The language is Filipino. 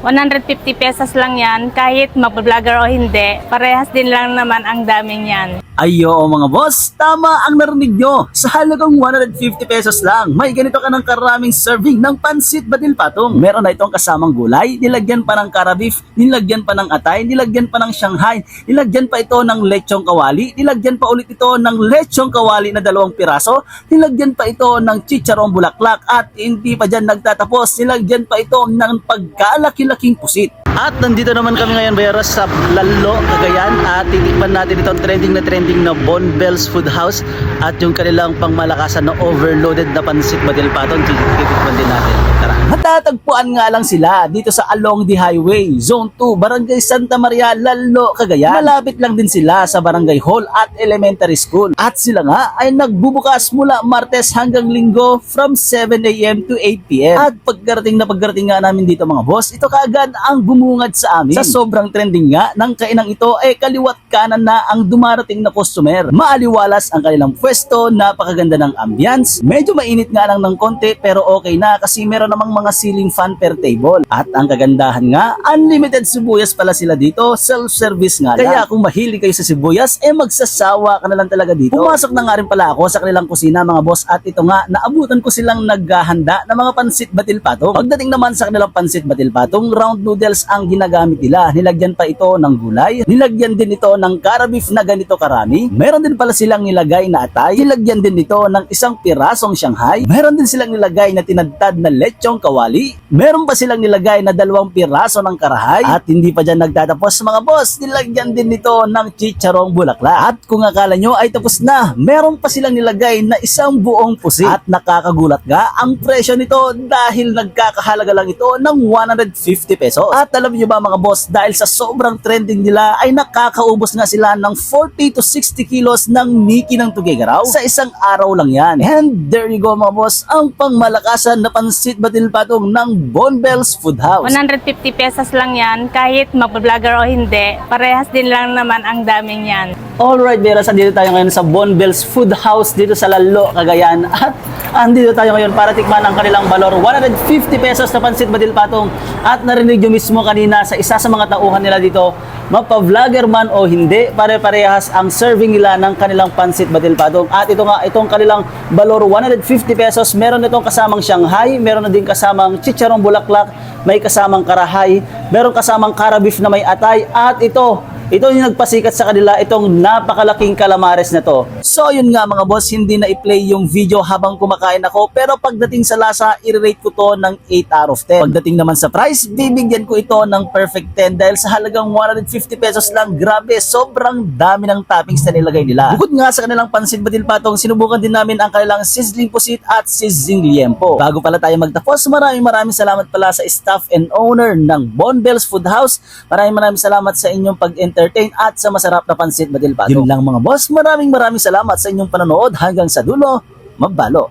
150 pesos lang yan, kahit mag-vlogger o hindi, parehas din lang naman ang daming yan. Ayo mga boss, tama ang narinig nyo. Sa halagang 150 pesos lang, may ganito ka ng karaming serving ng pansit badil patong. Meron na itong kasamang gulay, nilagyan pa ng karabif, nilagyan pa ng atay, nilagyan pa ng shanghai, nilagyan pa ito ng lechong kawali, nilagyan pa ulit ito ng lechong kawali na dalawang piraso, nilagyan pa ito ng chicharong bulaklak at hindi pa dyan nagtatapos, nilagyan pa ito ng pagkalaki-laking pusit. At nandito naman kami ngayon Bayaras sa Lalo, Cagayan at titikman natin itong trending na trending na Bon Bells Food House at yung kanilang pangmalakasan na overloaded na pansit badil patong titikman din natin. Tara. Matatagpuan nga lang sila dito sa Along the Highway, Zone 2, Barangay Santa Maria, Lalo, Cagayan. Malapit lang din sila sa Barangay Hall at Elementary School. At sila nga ay nagbubukas mula Martes hanggang Linggo from 7 a.m. to 8 p.m. At pagkarating na pagkarating nga namin dito mga boss, ito kaagad ang bumungad sa amin. Sa sobrang trending nga ng kainang ito ay kaliwat kanan na ang dumarating na customer. Maaliwalas ang kanilang pwesto, napakaganda ng ambience. Medyo mainit nga lang ng konti pero okay na kasi meron namang mga ceiling fan per table. At ang kagandahan nga, unlimited sibuyas pala sila dito, self-service nga lang. Kaya kung mahilig kayo sa sibuyas, eh magsasawa ka na lang talaga dito. Pumasok na nga rin pala ako sa kanilang kusina mga boss at ito nga, naabutan ko silang naghahanda ng mga pansit batil patong. Pagdating naman sa kanilang pansit batil patong, round noodles ang ginagamit nila. Nilagyan pa ito ng gulay, nilagyan din ito ng karabif na ganito karami. Meron din pala silang nilagay na atay, nilagyan din ito ng isang pirasong Shanghai. Meron din silang nilagay na tinadtad na lechong kawali. Meron pa silang nilagay na dalawang piraso ng karahay. At hindi pa dyan nagtatapos mga boss, nilagyan din nito ng chicharong bulaklak. At kung akala nyo ay tapos na, meron pa silang nilagay na isang buong pusit. At nakakagulat nga ang presyo nito dahil nagkakahalaga lang ito ng 150 pesos. At alam nyo ba mga boss, dahil sa sobrang trending nila ay nakakaubos nga sila ng 40 to 60 kilos ng Miki ng Tugigaraw sa isang araw lang yan. And there you go mga boss, ang pangmalakasan na pansit batil patong ng Bon Bells Food House. 150 pesos lang yan, kahit mag-vlogger o hindi, parehas din lang naman ang daming yan. Alright, Vera, dito tayo ngayon sa Bon Bells Food House dito sa Lalo, Cagayan. At andito tayo ngayon para tikman ang kanilang balor. 150 pesos na pansit badil patong. At narinig nyo mismo kanina sa isa sa mga tauhan nila dito, mapa-vlogger man o hindi, pare-parehas ang serving nila ng kanilang pansit badil patong. At ito nga, itong kanilang balor 150 pesos. Meron itong kasamang Shanghai, meron na din kasamang chicharong bulaklak, may kasamang karahay, meron kasamang karabif na may atay, at ito, ito yung nagpasikat sa kanila itong napakalaking calamares na to. So yun nga mga boss, hindi na i-play yung video habang kumakain ako pero pagdating sa lasa, i-rate ko to ng 8 out of 10. Pagdating naman sa price, bibigyan ko ito ng perfect 10 dahil sa halagang 150 pesos lang, grabe, sobrang dami ng toppings na nilagay nila. Bukod nga sa kanilang pansit batil patong, sinubukan din namin ang kanilang sizzling pusit at sizzling liempo. Bago pala tayo magtapos, maraming maraming salamat pala sa staff and owner ng Bon Bells Food House. Maraming maraming salamat sa inyong pag-entertain at sa masarap na pansit batil patong. Yun lang mga boss, maraming maraming salamat sa inyong panonood hanggang sa dulo. Magbalo!